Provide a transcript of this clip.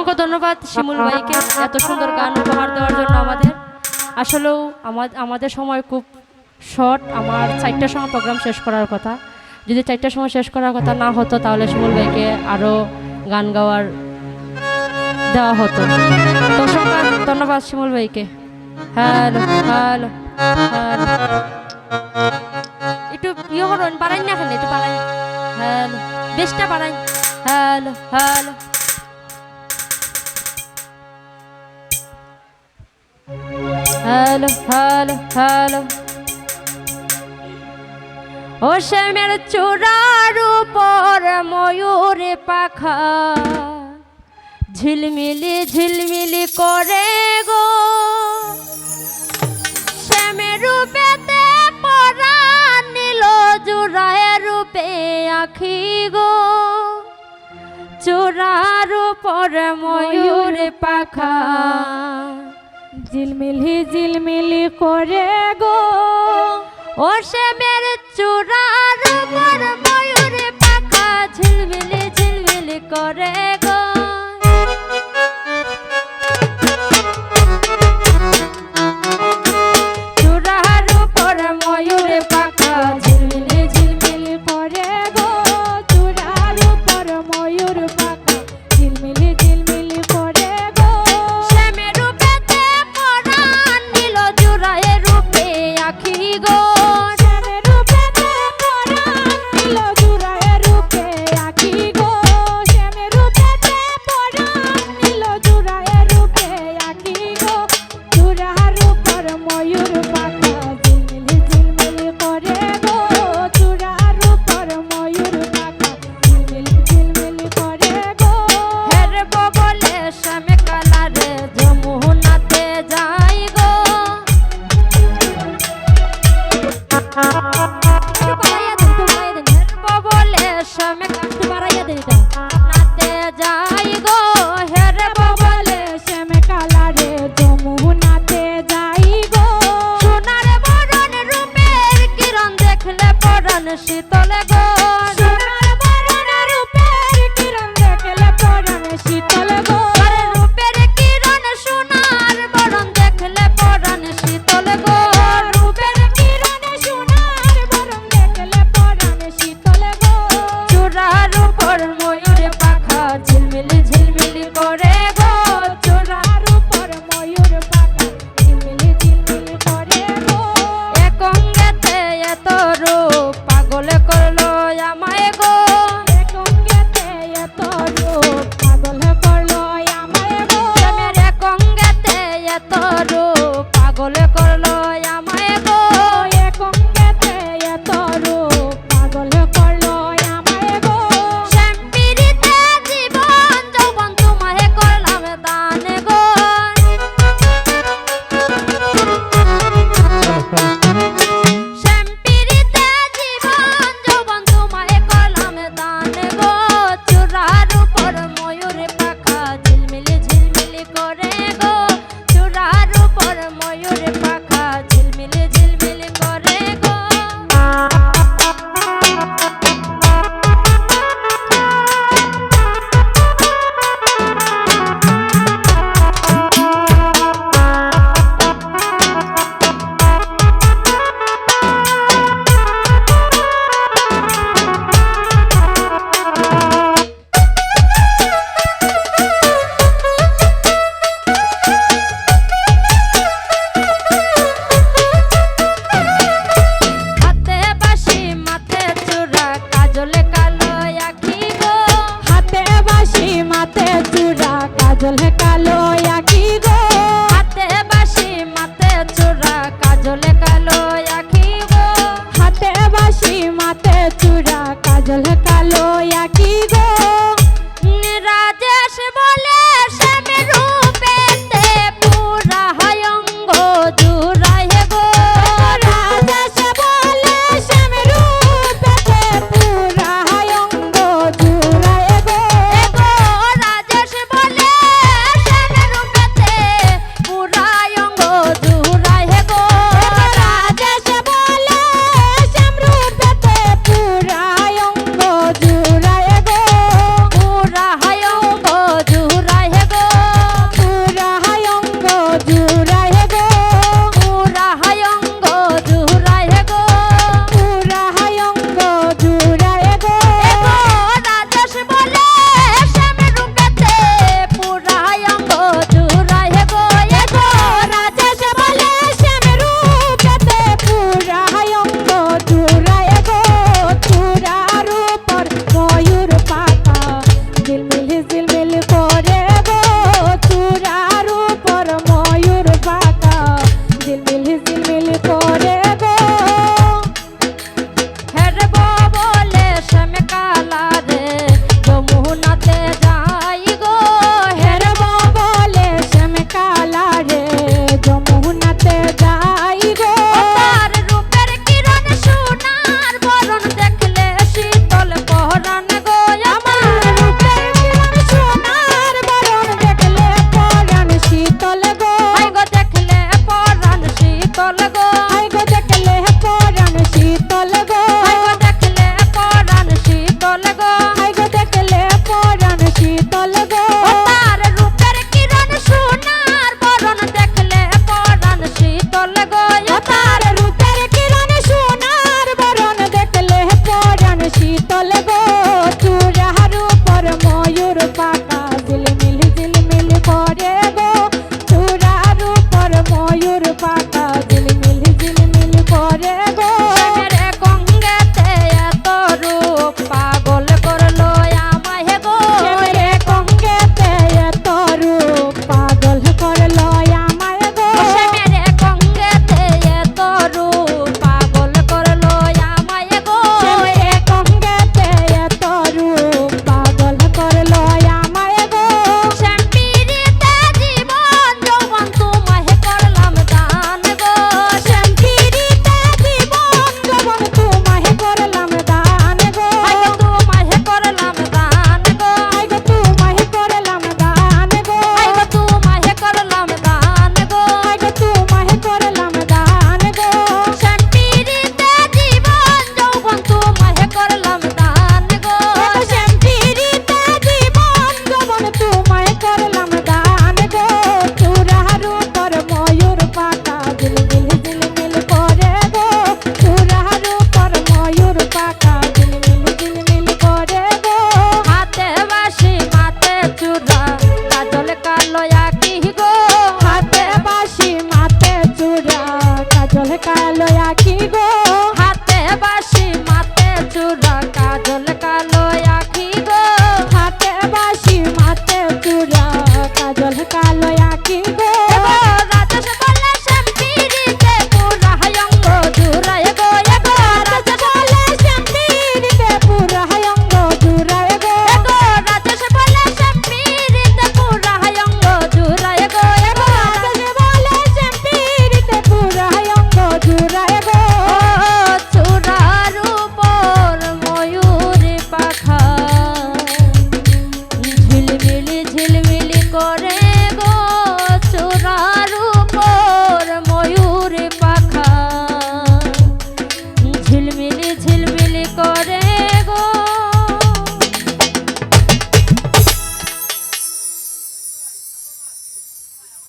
অসংখ্য ধন্যবাদ শিমুল ভাইকে এত সুন্দর গান উপহার দেওয়ার জন্য আমাদের। আসলেও আমা- আমাদের সময় খুব শর্ট, আমার চারটার সময় প্রোগ্রাম শেষ করার কথা। যদি চারটার সময় শেষ করার কথা না হতো, তাহলে শিমুল ভাইকে আরও গান গাওয়ার দেওয়া হতো। তো ধন্যবাদ শিমুল ভাইকে। হ্যালো হ্যালো একটু ইয়ে করুন বাড়াই না এখানে, একটু বাড়াই হ্যালো, বেশটা বাড়াই hello hello. Hello hello hello ও শ্যামের চূড়ার উপর ময়ূরে পাখা। ঝিলমিলি ঝিলমিলি করে গো। শ্যামের রূপেতে পরা নীল জুড়ায় রূপে আখি গো। চূড়ার উপর ময়ূরে পাখা। ঝিলমিলি ঝিলমিলি করে গো। ও শ্যামের চূড়ার উপর ময়ূরে পাখা ঝিলমিলি ঝিলমিলি করে গো। চূড়ার উপর ময়ূরে পাখা Apple. yo le calo. la.